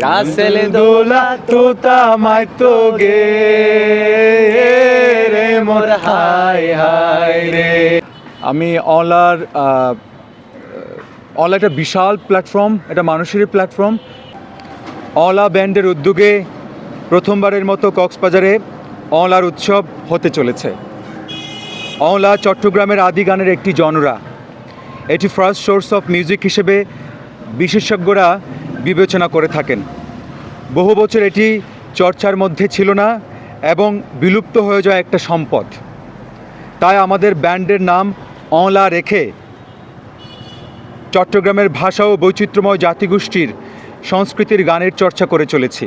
রাসেল দোলা তোতা মাই তো গে। রে মোর high high রে। আমি অলার অলা একটা বিশাল প্ল্যাটফর্ম এটা মানুষেরই প্ল্যাটফর্ম অলা ব্যান্ডের উদ্যোগে প্রথমবারের মতো কক্সবাজারে অলার উৎসব হতে চলেছে। অলা চট্টগ্রামের আদি গানের একটি জনরা। এটি ফার্স্ট সোর্স অফ মিউজিক হিসেবে বিশেষজ্ঞরা বিবেচনা করে থাকেন। বহু বছর এটি চর্চার মধ্যে ছিল না এবং বিলুপ্ত হয়ে যায় একটা সম্পদ। তাই আমাদের ব্যান্ডের নাম অলা রেখে চট্টগ্রামের ভাষা ও বৈচিত্র্যময় জাতিগোষ্ঠীর সংস্কৃতির গানের চর্চা করে চলেছি।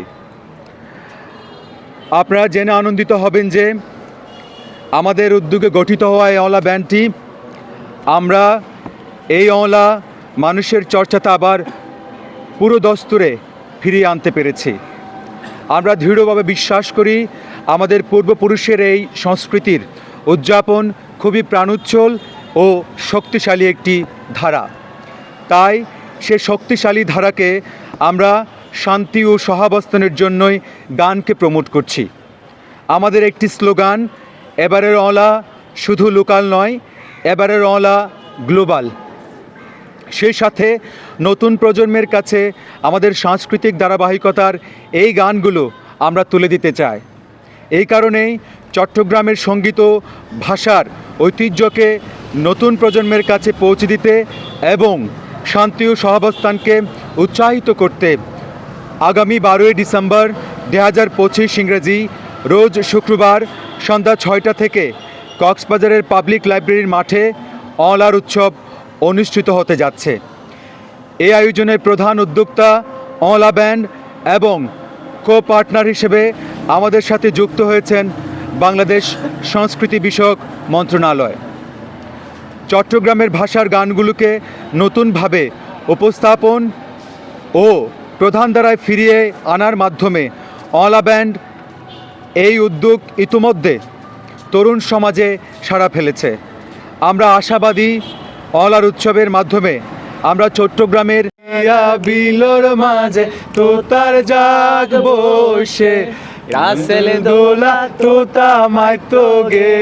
আপনারা জেনে আনন্দিত হবেন যে আমাদের উদ্যোগে গঠিত হওয়া এই অলা ব্যান্ডটি, আমরা এই অলা মানুষের চর্চাতে আবার পুরো দস্তুরে ফিরিয়ে আনতে পেরেছি। আমরা দৃঢ়ভাবে বিশ্বাস করি আমাদের পূর্বপুরুষের এই সংস্কৃতির উদযাপন খুবই প্রাণোচ্ছল ও শক্তিশালী একটি ধারা। তাই সে শক্তিশালী ধারাকে আমরা শান্তি ও সহাবস্থানের জন্যই গানকে প্রমোট করছি। আমাদের একটি স্লোগান, এবারের অলা শুধু লোকাল নয়, এবারের অলা গ্লোবাল। সেই সাথে নতুন প্রজন্মের কাছে আমাদের সাংস্কৃতিক ধারাবাহিকতার এই গানগুলো আমরা তুলে দিতে চাই। এই কারণেই চট্টগ্রামের সংগীত ভাষার ঐতিহ্যকে নতুন প্রজন্মের কাছে পৌঁছে দিতে এবং শান্তি ও সহাবস্থানকে উৎসাহিত করতে আগামী বারোই ডিসেম্বর দু হাজার পঁচিশ ইংরেজি রোজ শুক্রবার সন্ধ্যা ছয়টা থেকে কক্সবাজারের পাবলিক লাইব্রেরির মাঠে অলার উৎসব অনুষ্ঠিত হতে যাচ্ছে। এই আয়োজনের প্রধান উদ্যোক্তা অলা ব্যান্ড এবং কো পার্টনার হিসেবে আমাদের সাথে যুক্ত হয়েছেন বাংলাদেশ সংস্কৃতি বিষয়ক মন্ত্রণালয়। চট্টগ্রামের ভাষার গানগুলোকে নতুনভাবে উপস্থাপন ও প্রধান দ্বারায় ফিরিয়ে আনার মাধ্যমে অলা ব্যান্ড এই উদ্যোগ ইতিমধ্যে তরুণ সমাজে সাড়া ফেলেছে। আমরা আশাবাদী অলার উৎসবের মাধ্যমে আমরা চট্টগ্রামের বিলর মাঝে তোতার জাগ বসে। রাসেল দোলা তোতা মাই তো গে।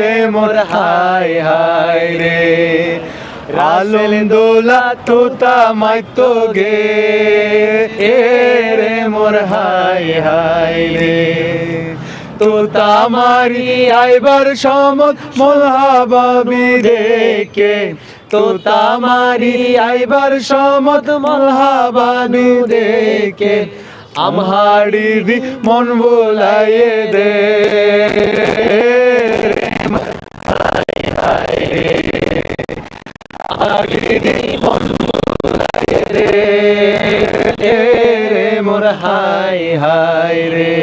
রে মোর হাই হাই রে। রাসেল দোলা তোতা মাই তো গে। রে মোর হাই হাই রে। তোতা মারি, আইবার সমত মলহাবাবি রেকে তোতা মারি, আইবার সমত মলহাবাবি রেকে আমহাড়ি দি। মন বোলায়ে দে। রে মোর হাই হাই রে।